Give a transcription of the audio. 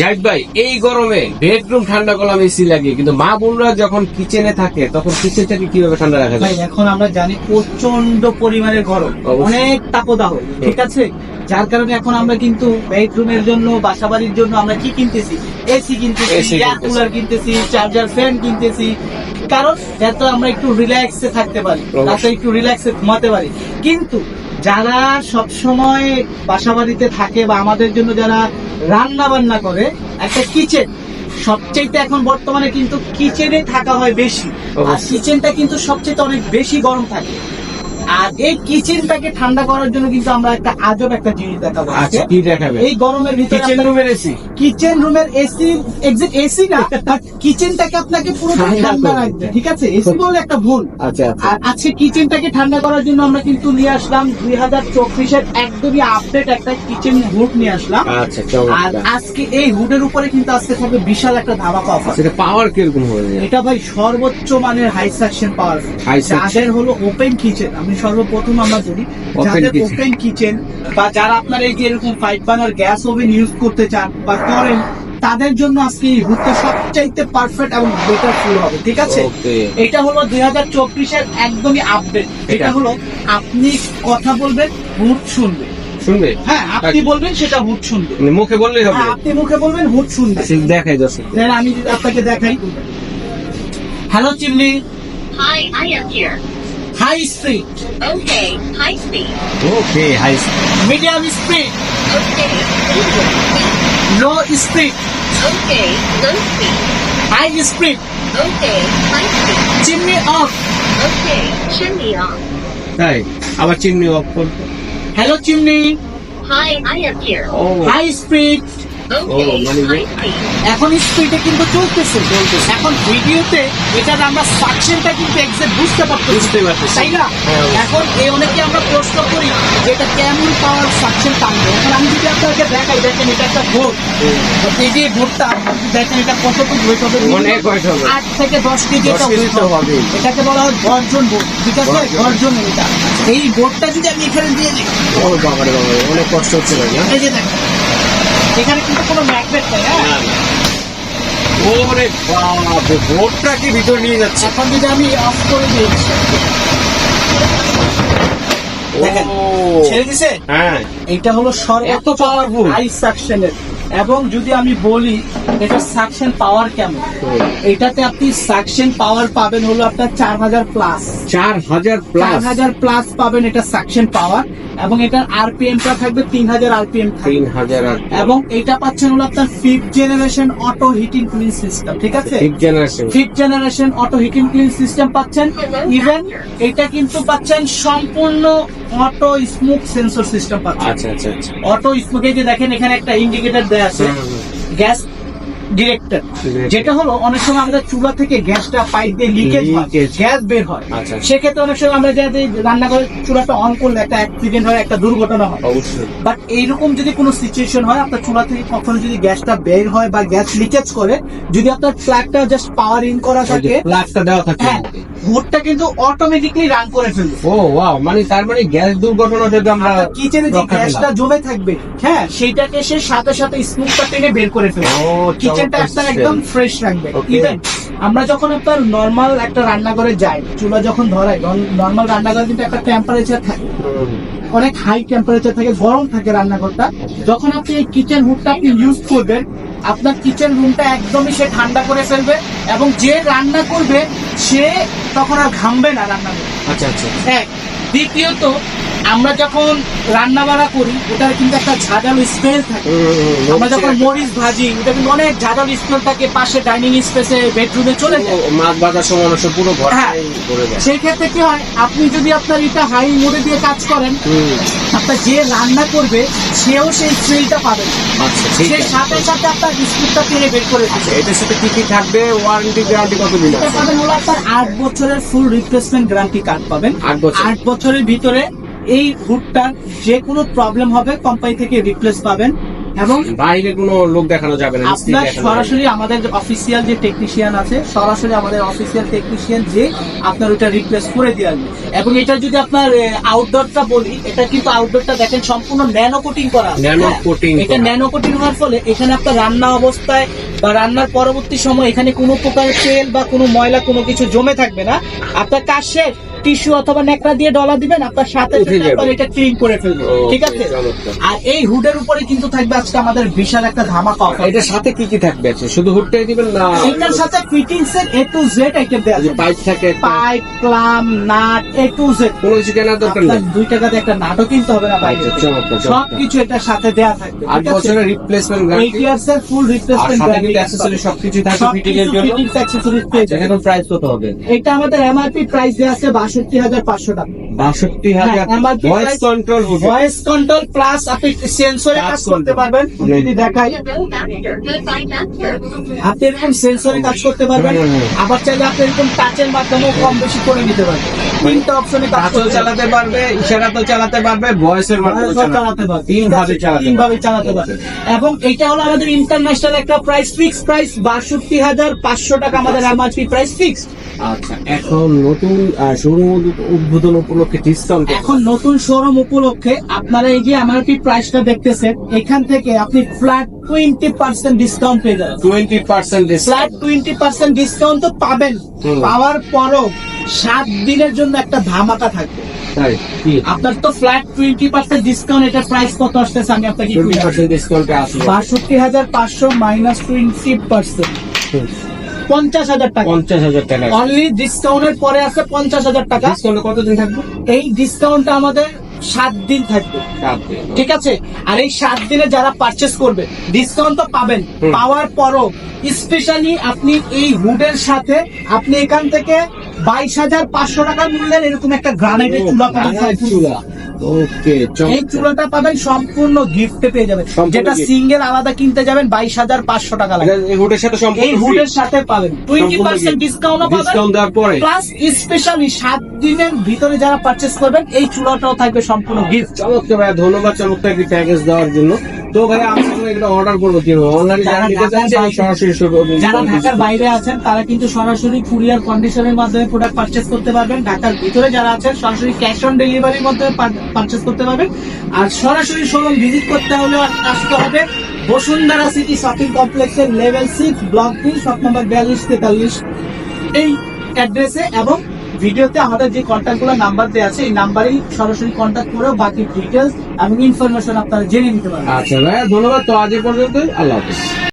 জাহিদ ভাই এই গরমে বেডরুম ঠান্ডা করলাম এসি লাগিয়ে কিন্তু মা বোনরা যখন কিচেনে থাকে তখন কিচেনটাকে কীভাবে ঠান্ডা রাখা যায়? এখন আমরা জানি প্রচণ্ড পরিমাণে গরম অনেক তাপদাহ ঠিক আছে? যার কারণে এখন আমরা কিন্তু বেডরুমের জন্য বাসা বাড়ির জন্য আমরা কি কিনতেছি? এসি কিনতেছি এয়ার। কুলার কিনতেছি চার্জার ফ্যান কিনতেছি। কারণ যাতে আমরা একটু রিল্যাক্সে থাকতে পারি। যাতে একটু রিল্যাক্সে ঘুমাতে পারি। কিন্তু যারা সব সময় বাসা বাড়িতে থাকে বা আমাদের জন্য যারা রান্না বান্না করে একটা কিচেন সবচেয়ে এখন বর্তমানে কিন্তু কিচেনে থাকা হয় বেশি। আর কিচেনটা কিন্তু সবচেয়ে অনেক বেশি গরম থাকে। আর এই কিচেনটাকে ঠান্ডা করার জন্য কিন্তু আমরা একটা আজব একটা জিনিস দেখাবো আচ্ছা কি দেখাবে? এই গরমের ভিতরে কিচেন রুমের এসি কিচেন রুমের এসি এক্সাক্ট এসি না কিচেনটাকে আপনাকে পুরো ঠান্ডা রাখবে ঠিক আছে? এসি বলে একটা ভুল। আচ্ছা আচ্ছা। আর আজকে কিচেনটাকে ঠান্ডা করার জন্য আমরা কিন্তু নিয়ে আসলাম দুই হাজার চব্বিশের একদমই আপডেট একটা কিচেন হুড নিয়ে আসলাম। আচ্ছা আর আজকে এই হুডের উপরে কিন্তু আজকে থাকবে বিশাল একটা ধামাকা অফার সেটা পাওয়ার কীরকম হবে? এটা ভাই সর্বোচ্চ মানের হাই সাকশন পাওয়ার suction। যাদের হলো ওপেন কিচেন আমি সর্বপ্রথম আমরা বলি যাদের ওপেন কিচেন বা যারা আপনার এই যে এরকম five burner gas oven use করতে চান বা করেন তাদের জন্য আজকে এই হুডটা সবচাইতে পারফেক্ট এবং বেটার ফুল হবে ঠিক আছে? এটা হলো দুই হাজার চব্বিশের একদমই আপডেট এটা। হলো আপনি কথা বলবেন হুট শুনবে। শুনবে? হ্যাঁ আপনি বলবেন সেটা হুড শুনবে। মুখে বললেই হবে। আপনি মুখে বলবেন হুড শুনবে। দেখাই দর্শক। আমি যদি আপনাকে দেখাই। Hello chimney Hi, I am here. High speed Okay, high speed. Okay high medium speed Okay, medium speed. Low speed Okay, low speed. High speed Okay, high speed. Chimney off Okay, chimney on. তাই আবার chimney off করতে hello chimney Hi, I am here. ও high speed এখন স্পিডে কিন্তু চলতেছে চলতেছে। এখন ভিডিওতে এটার আমরা সাকশনটা কিন্তু এক্সাক্ট বুঝতে পারতেছি। বুঝতে পারতেছি। তাই না? হ্যাঁ। এখন এই অনেকে আমরা প্রশ্ন করি যে এটা কেমন পাওয়ার সাকশন টানবে? এখন আমি যদি আপনাকে দেখাই দেখেন এটা একটা বোর্ড এই যে বোর্ডটা দেখেন এটা কতটুকু ওয়েট হবে অনেক হবে। আট থেকে দশ কেজি এটা 10 কেজি weight তো হবে। এটাকে বলা হয় গর্জন বোর্ড ঠিক আছে? গর্জন। এটা। এই বোর্ডটা যদি আমি এখানে দিয়ে দিই। ও অনেক কষ্ট হচ্ছে ভাই এই যে দেখেন। এখানে কিন্তু কোনো ম্যাগনেট নেই হ্যাঁ? ওরে ভিতরে নিয়ে যাচ্ছে? এখন যদি আমি অফ করে দিই দেখেন, ছেড়ে দিছে? হ্যাঁ। এটা হলো এত powerful? হাই সাকশনের এবং যদি আমি বলি এটা সাকশন পাওয়ার কেমন? এটাতে আপনি সাকশন পাওয়ার পাবেন হলো আপনার চার হাজার প্লাস চার হাজার চার প্লাস হাজার প্লাস পাবেন এটা সাকশন পাওয়ার এবং এটার আরপিএমটা থাকবে তিন হাজার আরপিএম তিন হাজার এবং এটা পাচ্ছেন হলো আপনার fifth generation auto heating clean system ঠিক আছে? Fifth generation fifth generation auto heating clean system পাচ্ছেন। ইভেন এটা কিন্তু পাচ্ছেন সম্পূর্ণ অটো স্মুথ সেন্সর সিস্টেম পাচ্ছেন। আচ্ছা আচ্ছা আচ্ছা। অটো স্মুথ এই যে দেখেন এখানে একটা ইন্ডিকেটর দেয়া আছে। গ্যাস ডিরেক্টর যেটা হলো অনেক সময় আমরা চুলা থেকে গ্যাসটা পাইপ দিয়ে লিকেজ হয় গ্যাস বের হয়। আচ্ছা। সেক্ষেত্রে অনেক সময় আমরা যাতে রান্না করে চুলাটা অন করলে একটা অ্যাক্সিডেন্ট হয় একটা দুর্ঘটনা হয়। বাট এইরকম যদি কোনো সিচুয়েশন হয় আপনার চুলা থেকে কখনো যদি গ্যাসটা বের হয় বা গ্যাস লিকেজ করে যদি আপনার ফ্ল্যাগটা জাস্ট পাওয়ার ইন করা থাকে ফ্ল্যাগটা দেওয়া থাকে। হুডটা কিন্তু অটোমেটিকলি রান করে ফেলবে। ও ওয়াও মানে তার মানে গ্যাস দুর্ঘটনা থেকে আমরা কিচেনে যে গ্যাসটা জমে থাকবে। হ্যাঁ সেটাকে সে সাথে সাথে স্মুথটা টেনে বের করে ফেলবে। ও, কিচেনটা একদম ফ্রেশ রাখবে। ইভেন আমরা যখন আপনার নর্মাল একটা রান্নাঘরে যাই চুলা যখন ধরাই নর্মাল রান্নাঘরে কিন্তু একটা টেম্পারেচার থাকে। অনেক হাই টেম্পারেচার থাকে গরম থাকে রান্নাঘরটা। যখন আপনি এই কিচেন হুডটা আপনি ইউজ করবেন আপনার কিচেন রুমটা একদমই সে ঠান্ডা করে ফেলবে এবং যে রান্না করবে সে তখন আর ঘামবে না রান্না করে আচ্ছা আচ্ছা। এক। দ্বিতীয়ত আমরা যখন রান্না বাড়া করি ওটার কিন্তু একটা ঝাঁঝালো স্মেল থাকে। আমরা যখন মরিচ ভাজি ওটা কিন্তু অনেক ঝাঁঝালো স্মেল থাকে পাশে ডাইনিং স্পেসে বেডরুমে চলে যায় মাছ বাজার সময় অনেক পুরো ঘর হ্যাঁ। সেই ক্ষেত্রে কি হয় আপনি যদি আপনার এটা হাই মোডে দিয়ে কাজ করেন আপনার যে রান্না করবে সেও সেই স্মেলটা পাবে। আচ্ছা সে সাথে সাথে আপনার বিস্কুটটা টেনে বের করে দিচ্ছে এটার সাথে কি কি থাকবে ওয়ারেন্টি গ্যারান্টি কত দিন আছে পাবেন হলো আপনার আট বছরের ফুল রিপ্লেসমেন্ট গ্যারান্টি কার্ড পাবেন। আট বছরের ভিতরে এই হুডটার যে কোনো প্রবলেম হবে কোম্পানি থেকে রিপ্লেস পাবেন এবং বাইরে কোনো লোক দেখানো যাবে না আপনার। সরাসরি আমাদের অফিসিয়াল যে টেকনিশিয়ান আছে সরাসরি আমাদের অফিসিয়াল টেকনিশিয়ান যে আপনার ওটা রিপ্লেস করে দিয়ে আসবে এবং এটা যদি আপনার আউটডোরটা বলি এটা কিন্তু আউটডোরটা দেখেন সম্পূর্ণ ন্যানো কোটিং করা ন্যানো হ্যাঁ, এটা। ন্যানো কোটিং হওয়ার ফলে এখানে আপনার রান্না অবস্থায় বা রান্নার পরবর্তী সময় এখানে কোনো প্রকার তেল বা কোনো ময়লা কোনো কিছু জমে থাকবে না আপনার কাজ শেষ টিস্যু অথবা নেকড়া দিয়ে ডলা দিবেন আপনার সাথে এটা ক্লিন করে ফেলবে। ঠিক আছে? আর এই হুডের উপরে কিন্তু থাকবে আজকে আমাদের বিশাল একটা ধামাকা offer। এটার সাথে কি কি থাকবে আছে? শুধু হুডটাই দিবেন না? এটার সাথে ফিটিংস এর এ টু জেড আইটেম দেওয়া আছে। পাইপ থাকে pipe clamp nut A to Z কোনো কিছু কেনার দরকার নেই? দুই টাকাতে একটা নাটও কিনতে হবে না আচ্ছা, চমৎকার, চমৎকার। সবকিছু এটার সাথে দেওয়া থাকবে আট বছরের রিপ্লেসমেন্ট এইট গ্যারান্টি ইয়ার্স এর ফুল আর রিপ্লেসমেন্ট কিন্তু অ্যাকসেসরি সবকিছু থাকে ফিটিং এর জন্য। পেয়ে যাবেন। প্রাইস কত হবে? এটা আমাদের এমআরপি প্রাইস দেওয়া আছে বাষট্টি হাজার পাঁচশো টাকা। বাষট্টি হাজার হ্যাঁ, voice control voice control plus আপনি সেন্সরে কাজ করতে পারবেন যদি দেখাই। আপনি এরকম সেন্সরে কাজ করতে পারবেন হুম, হুম, হুম। আবার চাইলে আপনি এরকম টাচের মাধ্যমেও কম বেশি করে নিতে পারবেন। তিনটা অপশনে কাজ চালাতে পারবে ইশারাতেও চালাতে পারবে ভয়েসের মাধ্যমে চালাতে পারবেন তিন ভাবে চালাতে তিন ভাবে চালাতে পারবেন এবং এটা হলো আমাদের ইন্টারন্যাশনাল একটা প্রাইস ফিক্স প্রাইস বাষট্টি হাজার পাঁচশো টাকা আমাদের এমআরপি প্রাইস ফিক্স আচ্ছা এখন নতুন শোরুম উদ্বোধন উপলক্ষে ডিসকাউন্ট এখন নতুন শোরুম উপলক্ষে আপনারা এই যে এমআরপি প্রাইসটা দেখতেছেন এখান থেকে আপনি ফ্ল্যাট টোয়েন্টি পার্সেন্ট ডিসকাউন্ট পেয়ে যাবেন twenty percent flat twenty percent discount তো পাবেন। পাওয়ার পরও সাত দিনের জন্য একটা ধামাকা থাকবে। আপনার তো ফ্ল্যাট টোয়েন্টি পার্সেন্ট ডিসকাউন্ট এটার প্রাইস কত আসতেছে আমি আপনাকে একটু টোয়েন্টি দেখাই। পার্সেন্ট ডিসকাউন্টে আসবে। বাষট্টি হাজার পাঁচশো মাইনাস টোয়েন্টি পার্সেন্ট পঞ্চাশ হাজার টাকা। পঞ্চাশ হাজার টাকা। অনলি ডিসকাউন্টের পরে আছে পঞ্চাশ হাজার টাকা। ডিসকাউন্টে কতদিন থাকবে? এই ডিসকাউন্টটা আমাদের সাত দিন থাকবে। ঠিক আছে? আর এই সাত দিনে যারা পারচেস করবে ডিসকাউন্ট তো পাবেন। পাওয়ার পরও স্পেশালি আপনি এই হুডের সাথে আপনি এখান থেকে বাইশ হাজার পাঁচশো টাকা মূল্যের এরকম একটা গ্রানাইটের চুলা পাবেন। চুলা। ওকে এই চুলাটা পাবেন সম্পূর্ণ গিফটে পেয়ে যাবেন। যেটা সিঙ্গেল আলাদা কিনতে যাবেন বাইশ হাজার পাঁচশো টাকা লাগে এই হুডের সাথে এই হুডের সাথে পাবেন। টোয়েন্টি পার্সেন্ট ডিসকাউন্ট ডিসকাউন্ট দেওয়ার পরে। প্লাস স্পেশালি সাত দিনের ভিতরে যারা পারচেস করবেন এই চুলাটাও থাকবে সম্পূর্ণ গিফট। চমৎকার ধন্যবাদ চমৎকার একটি প্যাকেজ দেওয়ার জন্য। তো ভাই আমি এটা অর্ডার করব কি অনলাইনে যারা যারা নিতে ঢাকার বাইরে- সরাসরি যারা ঢাকার বাইরে আছেন তারা কিন্তু সরাসরি কুরিয়ার কন্ডিশনের মাধ্যমে প্রোডাক্ট পারচেস করতে পারবেন। ঢাকার ভিতরে যারা আছেন সরাসরি ক্যাশ অন ডেলিভারির মাধ্যমে পারচেস করতে পারবেন। আর সরাসরি শোরুম ভিজিট করতে হলে আসতে হবে বসুন্ধরা সিটি শপিং কমপ্লেক্সের level six block three shop number বিয়াল্লিশ তেতাল্লিশ এই অ্যাড্রেসে এবং ভিডিওতে আমাদের যে কন্ট্যাক্টগুলো নাম্বার দেওয়া আছে, এই নাম্বারেই সরাসরি কন্ট্যাক্ট করে বাকি ডিটেলস এবং ইনফরমেশন আপনারা জেনে নিতে পারবেন। আচ্ছা ভাইয়া, ধন্যবাদ। তো আজ পর্যন্ত আল্লাহ হাফিজ।